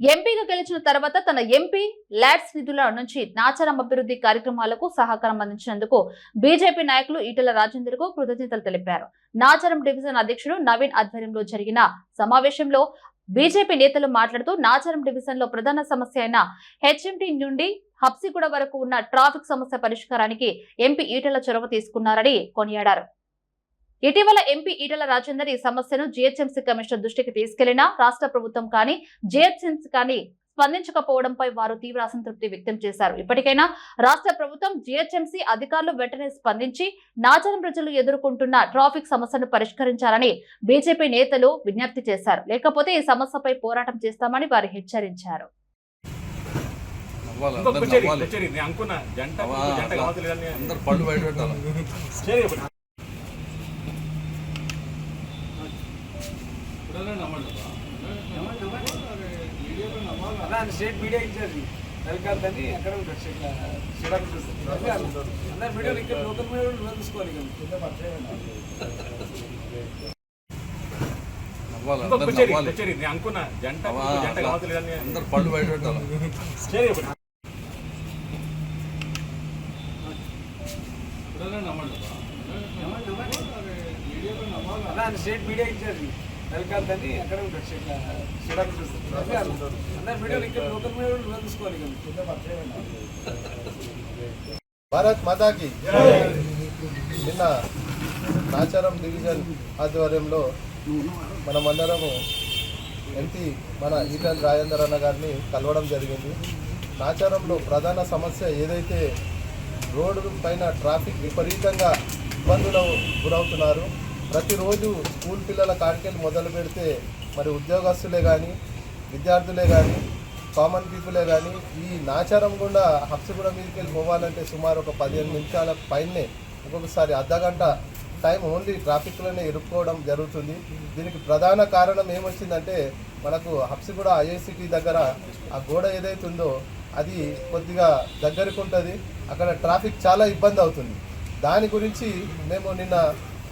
ఎంపీగా గెలిచిన తర్వాత తన ఎంపీ ల్యాడ్స్ నిధుల నుంచి నాచారం అభివృద్ధి కార్యక్రమాలకు సహకారం అందించినందుకు బీజేపీ నాయకులు ఈటెల రాజేందర్కు కృతజ్ఞతలు తెలిపారు. నాచారం డివిజన్ అధ్యక్షుడు నవీన్ ఆధ్వర్యంలో జరిగిన సమావేశంలో బీజేపీ నేతలు మాట్లాడుతూ నాచారం డివిజన్లో ప్రధాన సమస్య అయిన హెచ్ఎండి నుండి హబ్సిగూడ వరకు ఉన్న ట్రాఫిక్ సమస్య పరిష్కారానికి ఎంపీ ఈటల చొరవ తీసుకున్నారని కొనియాడారు. ఇటీవల ఎంపీ ఈటెల రాజేందర్ ఈ సమస్యను జీహెచ్ఎంసీ కమిషనర్ దృష్టికి తీసుకెళ్ళినా రాష్ట్ర ప్రభుత్వం కానీ జీహెచ్ఎంసీ కానీ స్పందించకపోవడంపై వారు తీవ్ర అసంతృప్తి వ్యక్తం చేశారు. ఇప్పటికైనా రాష్ట్ర ప్రభుత్వం జీహెచ్ఎంసీ అధికారులు వెంటనే స్పందించి నాచరం ప్రజలు ఎదుర్కొంటున్న ట్రాఫిక్ సమస్యను పరిష్కరించాలని బీజేపీ నేతలు విజ్ఞప్తి చేశారు. లేకపోతే ఈ సమస్యపై పోరాటం చేస్తామని వారు హెచ్చరించారు. అందరు పళ్ళు బయట పెట్టాలి? స్టేట్ మీడియా ఇన్ఛార్జ్ రవికాంత్ అని అక్కడ స్టేట్ శ్రీరామ్ అందరు మీడియాలు ఇక్కడ లోకల్ అనుకున్నా. జంట అవ్వా, జంట అట్లా. కావట్లేదు అని. అందరు పళ్ళు బయట పెట్టాలి? చేరి ఇప్పుడు. అలా స్టేట్ మీడియా ఇన్ఛార్జ్ అక్కడ ఉంటాడు శ్రీరామ్ ఇక్కడ లోకల్ ఇక. భారత్ మాతాకి నిన్న నాచారం డివిజన్ ఆధ్వర్యంలో మనమందరము ఎంపీ మన ఈటల్ రాజేందర్ అన్న గారిని కలవడం జరిగింది. నాచారంలో ప్రధాన సమస్య ఏదైతే రోడ్డు పైన ట్రాఫిక్ విపరీతంగా ఇబ్బందులు గురవుతున్నారు ప్రతిరోజు స్కూల్ పిల్లల కాడికెళ్ళి మొదలు పెడితే మరి ఉద్యోగస్తులే కానీ విద్యార్థులే కానీ కామన్ పీపులే కానీ ఈ నాచారం గుండా హబ్సిగూడ మీదకి వెళ్ళి పోవాలంటే సుమారు ఒక పదిహేను నిమిషాల పైనే ఒక్కొక్కసారి అర్ధగంట టైం ఓన్లీ ట్రాఫిక్లోనే ఇరుక్కోవడం జరుగుతుంది. దీనికి ప్రధాన కారణం ఏమొచ్చిందంటే మనకు హప్సిగూడ ఐఐసిటీ దగ్గర ఆ గోడ ఏదైతే ఉందో అది కొద్దిగా దగ్గరకు ఉంటుంది అక్కడ ట్రాఫిక్ చాలా ఇబ్బంది అవుతుంది. దాని గురించి మేము నిన్న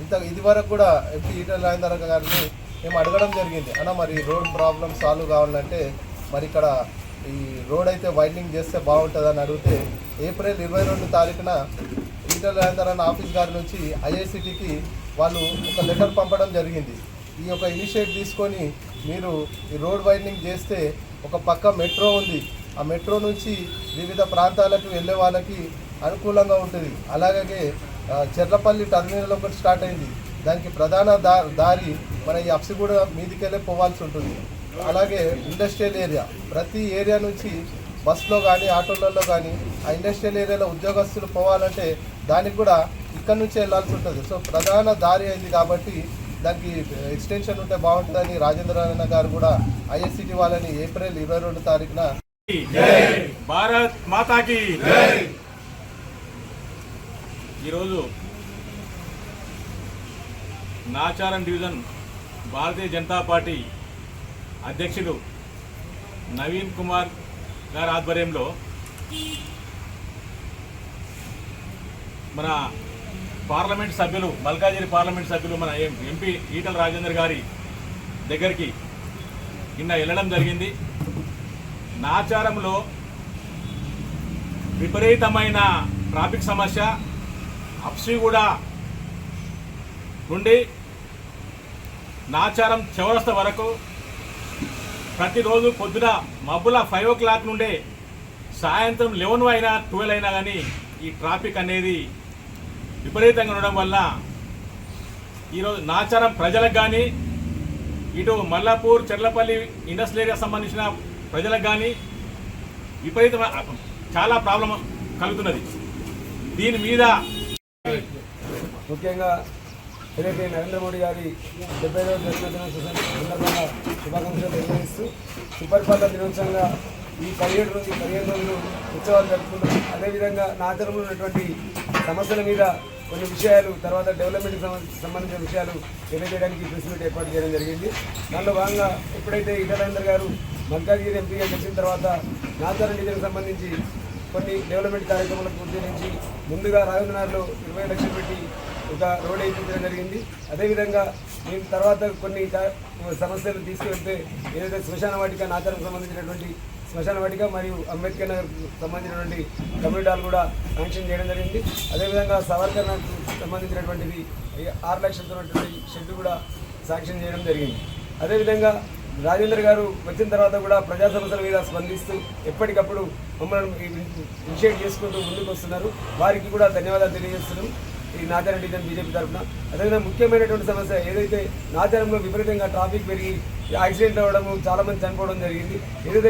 ఇంత ఇది వరకు కూడా ఎంపీ ఈటల రాజేందర్ గారిని మేము అడగడం జరిగింది. అన్న మరి రోడ్ ప్రాబ్లం సాల్వ్ కావాలంటే మరి ఇక్కడ ఈ రోడ్ అయితే వైండింగ్ చేస్తే బాగుంటుందని అడిగితే ఏప్రిల్ ఇరవై రెండు తారీఖున ఈటల రాజేందర్ అన్న ఆఫీస్ గారి నుంచి ఐఐసిటీకి వాళ్ళు ఒక లెటర్ పంపడం జరిగింది. ఈ యొక్క ఇనిషియేట్ తీసుకొని మీరు ఈ రోడ్ వైండింగ్ చేస్తే ఒక పక్క మెట్రో ఉంది. ఆ మెట్రో నుంచి వివిధ ప్రాంతాలకు వెళ్ళే వాళ్ళకి అనుకూలంగా ఉంటుంది. అలాగే చెర్లపల్లి టర్మినల్ ఒకటి స్టార్ట్ అయింది. దానికి ప్రధాన దారి మన ఈ అప్సిగూడ మీదికెళ్ళే పోవాల్సి ఉంటుంది. అలాగే ఇండస్ట్రియల్ ఏరియా. ప్రతి ఏరియా నుంచి బస్సులో కానీ ఆటోలలో కానీ ఆ ఇండస్ట్రియల్ ఏరియాలో ఉద్యోగస్తులు పోవాలంటే దానికి కూడా ఇక్కడ నుంచి వెళ్ళాల్సి ఉంటుంది. సో ప్రధాన దారి అయింది కాబట్టి దానికి ఎక్స్టెన్షన్ ఉంటే బాగుంటుందని రాజేంద్ర అన్న గారు కూడా ఐఎస్సిటి వాళ్ళని ఏప్రిల్ ఇరవై రెండు తారీఖున భారత్ మాతాకి ఈరోజు నాచారం డివిజన్ భారతీయ జనతా పార్టీ అధ్యక్షుడు నవీన్ కుమార్ గారి ఆధ్వర్యంలో మన పార్లమెంట్ సభ్యులు మల్కాజిరి పార్లమెంట్ సభ్యులు మన ఎం- ఎంపీ ఈటల రాజేందర్ గారి దగ్గరికి నిన్న వెళ్ళడం జరిగింది. నాచారంలో విపరీతమైన ట్రాఫిక్ సమస్య అప్సిగూడ నుండి నాచారం చివరస్త వరకు ప్రతిరోజు పొద్దున మబ్బుల ఫైవ్ ఓ క్లాక్ నుండే సాయంత్రం లెవెన్ అయినా ట్వెల్వ్ అయినా కానీ ఈ ట్రాఫిక్ అనేది విపరీతంగా ఉండడం వల్ల ఈరోజు నాచారం ప్రజలకు కానీ ఇటు మల్లాపూర్ చెర్లపల్లి ఇండస్ట్రియల్ ఏరియా సంబంధించిన ప్రజలకు కానీ విపరీతమైన చాలా ప్రాబ్లం కలుగుతున్నది. దీని మీద ముఖ్యంగా ఏదైతే నరేంద్ర మోడీ గారి డెబ్బై రోజు జన్మదిన సందర్భంగా శుభాకాంక్షలు తెలియజేస్తూ సుపరిపాలన దినోత్సవంగా ఈ పదిహేడు రోజు పదిహేను రోజులు ఉత్సవాలు జరుపుకుంటాం అదేవిధంగా నాచరంలో ఉన్నటువంటి సమస్యల మీద కొన్ని విషయాలు తర్వాత డెవలప్మెంట్కి సంబంధించిన విషయాలు తెలియజేయడానికి ప్రెస్ మీట్ ఏర్పాటు చేయడం జరిగింది. దానిలో భాగంగా ఎప్పుడైతే ఇటరేందర్ గారు మల్కాజ్గిరి ఎంపీగా గెలిచిన తర్వాత నాచారం డివిజన్కి సంబంధించి కొన్ని డెవలప్మెంట్ కార్యక్రమాలకు ఉద్దేశించి ముందుగా రాజేంద్రనగర్లో ఇరవై లక్షలు పెట్టి ఒక రోడ్ వేయించడం జరిగింది. అదేవిధంగా మేము తర్వాత కొన్ని సమస్యలు తీసుకువెళ్తే ఏదైతే శ్మశాన వాటిక నాచారం సంబంధించినటువంటి శ్మశాన వాటిక మరియు అంబేద్కర్ నగర్ సంబంధించినటువంటి కమ్యూనిటీ హాల్ కూడా శాంక్షన్ చేయడం జరిగింది. అదేవిధంగా సవర్కర్ నగర్ సంబంధించినటువంటిది ఆరు లక్షలతో ఉన్నటువంటి షెడ్ కూడా శాంక్షన్ చేయడం జరిగింది. అదేవిధంగా రాజేంద్ర గారు వచ్చిన తర్వాత కూడా ప్రజా సమస్యల మీద స్పందిస్తూ ఎప్పటికప్పుడు మమ్మల్ని ఇనిషియేట్ చేసుకుంటూ ముందుకు వస్తున్నారు. వారికి కూడా ధన్యవాదాలు తెలియజేస్తున్నాం. ఈ నాచారం డివిజన్ బీజేపీ తరఫున. అదేవిధంగా ముఖ్యమైనటువంటి సమస్య ఏదైతే నాచారంలో విపరీతంగా ట్రాఫిక్ పెరిగి యాక్సిడెంట్ అవ్వడము చాలా మంది చనిపోవడం జరిగింది. ఏదైతే